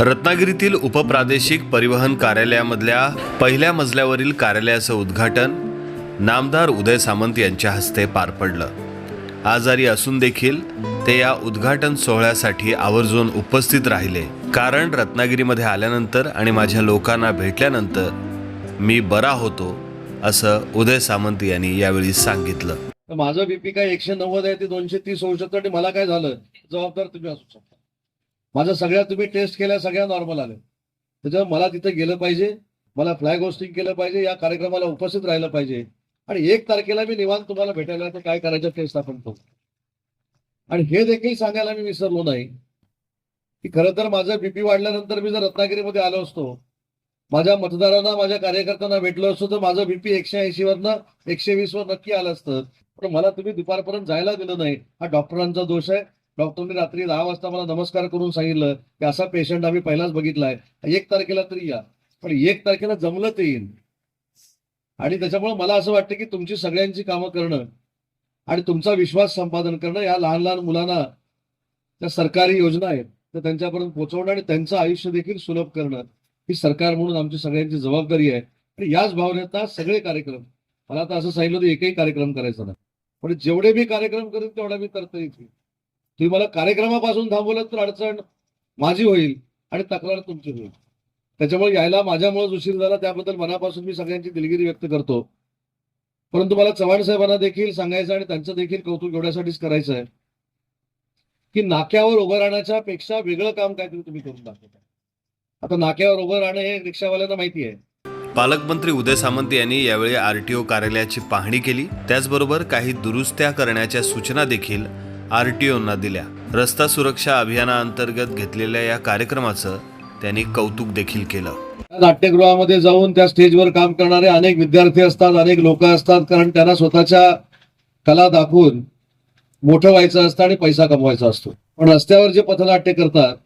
रत्नागिरीतील उपप्रादेशिक परिवहन कार्यालयामधल्या पहिल्या मजल्यावरील कार्यालयाचं उद्घाटन नामदार उदय सामंत यांच्या हस्ते पार पडलं. आजारी असून देखील ते या उद्घाटन सोहळ्यासाठी आवर्जून उपस्थित राहिले. कारण रत्नागिरीमध्ये आल्यानंतर आणि माझ्या लोकांना भेटल्यानंतर मी बरा होतो असं उदय सामंत यांनी यावेळी सांगितलं. तर माझं बीपी काय एकशे नव्वद आहे ते दोनशे तीस होऊ शकतं आणि मला काय झालं? जबाबदार तुम्ही असू शकता. माझं सगळ्या तुम्ही टेस्ट केल्या सगळ्या नॉर्मल आले त्याच्यामुळे मला तिथे गेलं पाहिजे मला फ्लॅग होस्टिंग केलं पाहिजे या कार्यक्रमाला उपस्थित राहिलं पाहिजे. आणि एक तारखेला मी निवांत तुम्हाला भेटायला तर काय करायचं टेस्ट आपण करू आणि हे देखील सांगायला मी विसरलो नाही की खरं तर माझं बीपी वाढल्यानंतर मी जर रत्नागिरीमध्ये आलो असतो माझ्या मतदारांना माझ्या कार्यकर्त्यांना भेटलो असतो तर माझं बीपी एकशे ऐंशी वरनं एकशे वीस वर नक्की आलं असतं. पण मला तुम्ही दुपारपर्यंत जायला दिलं नाही. हा डॉक्टरांचा दोष आहे. डॉक्टरने रात्री दहा वाजता मला नमस्कार करून सांगितलं की असा पेशंट आम्ही पहिलाच बघितलाय. एक तारखेला तरी या. पण एक तारखेला जमलं ते येईन. आणि त्याच्यामुळे मला असं वाटतं की तुमची सगळ्यांची कामं करणं आणि तुमचा विश्वास संपादन करणं या लहान लहान मुलांना त्या सरकारी योजना आहेत तर त्यांच्यापर्यंत पोहोचवणं आणि त्यांचं आयुष्य देखील सुलभ करणं ही सरकार म्हणून आमची सगळ्यांची जबाबदारी आहे. आणि याच भावनेत सगळे कार्यक्रम मला आता असं सांगितलं होतं एकही कार्यक्रम करायचा नाही. पण जेवढे मी कार्यक्रम करेन तेवढा मी करता येईल तुम्ही मला कार्यक्रमापासून थांबवलं तर अडचण माझी होईल आणि तक्रार तुमची होईल. त्याच्यामुळे यायला माझ्यामुळेच उशीर झाला त्याबद्दल मनापासून मी सगळ्यांची दिलगिरी व्यक्त करतो. परंतु मला चव्हाण साहेबांना देखील सांगायचं आणि त्यांचं देखील कौतुक एवढ्यासाठीच करायचं आहे की नाक्यावर उभं राहण्याच्या पेक्षा वेगळं काम काहीतरी तुम्ही करून दाखवता आता नाक्यावर उभं राहणं हे रिक्षावाल्यांना माहिती आहे. पालकमंत्री उदय सामंत यांनी यावेळी आरटीओ कार्यालयाची पाहणी केली. त्याचबरोबर काही दुरुस्त्या करण्याच्या सूचना देखील आरटीओंना दिल्या. रस्ता सुरक्षा अभियानाअंतर्गत घेतलेल्या या कार्यक्रमाचं त्यांनी कौतुक देखील केलं. त्या नाट्यगृहामध्ये जाऊन त्या स्टेजवर काम करणारे अनेक विद्यार्थी असतात अनेक लोक असतात कारण त्यांना स्वतःच्या कला दाखवून मोठं व्हायचं असतं आणि पैसा कमवायचा असतो. पण रस्त्यावर जे पथनाट्य करतात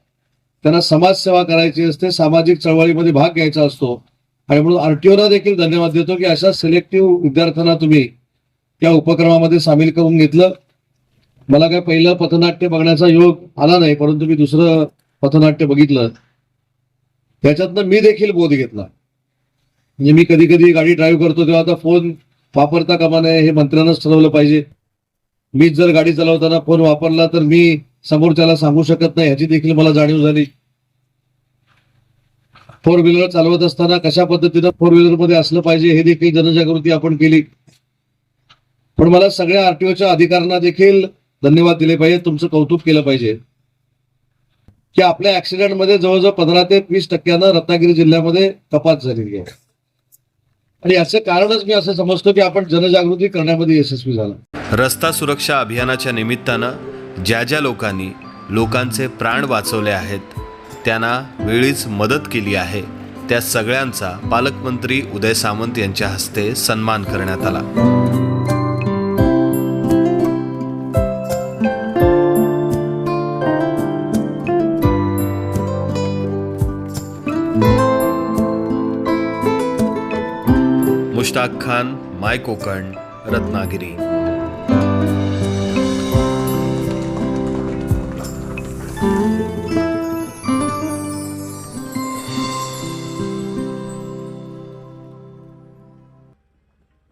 त्यांना समाजसेवा करायची असते सामाजिक चळवळीमध्ये भाग घ्यायचा असतो. आणि म्हणून आरटीओला देखील धन्यवाद देतो की अशा सिलेक्टिव्ह विद्यार्थ्यांना तुम्ही त्या उपक्रमामध्ये सामील करून घेतलं. मला काय पहिलं पथनाट्य बघण्याचा योग आला नाही परंतु मी दुसरं पथनाट्य बघितलं. त्याच्यातनं मी देखील बोध घेतला. म्हणजे मी कधी कधी गाडी ड्राईव्ह करतो तेव्हा आता फोन वापरता कामा नये हे मंत्र्यांनाच ठरवलं पाहिजे. मीच जर गाडी चालवताना फोन वापरला तर मी समोरच्याला सांगू शकत नाही ह्याची देखील मला जाणीव झाली. फोर व्हीलर चालवत असताना कशा पद्धतीनं फोर व्हीलरमध्ये असलं पाहिजे हे देखील जनजागृती आपण केली. पण मला सगळ्या आरटीओच्या अधिकाऱ्यांना देखील धन्यवाद दिले पाहिजे तुमचं कौतुक केलं पाहिजे. की आपल्या ऍक्सिडेंटमध्ये जवळजवळ पंधरा ते वीस टक्क्यानं रत्नागिरी जिल्ह्यामध्ये कपात झालेली आहे. आणि याचं कारणच मी असं समजतो की आपण जनजागृती करण्यामध्ये यशस्वी झाला. रस्ता सुरक्षा अभियानाच्या निमित्तानं ज्या ज्या लोकांनी लोकांचे प्राण वाचवले आहेत त्यांना वेळीच मदत केली आहे त्या सगळ्यांचा पालकमंत्री उदय सामंत यांच्या हस्ते सन्मान करण्यात आला. Mushtaq Khan my Konkan Ratnagiri.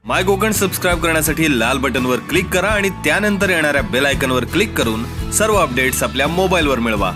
My Konkan subscribe करण्यासाठी लाल बटनवर क्लिक करा आणि त्यानंतर येणाऱ्या बेल आयकनवर क्लिक करून सर्व अपडेट्स आपल्या मोबाईलवर मिळवा.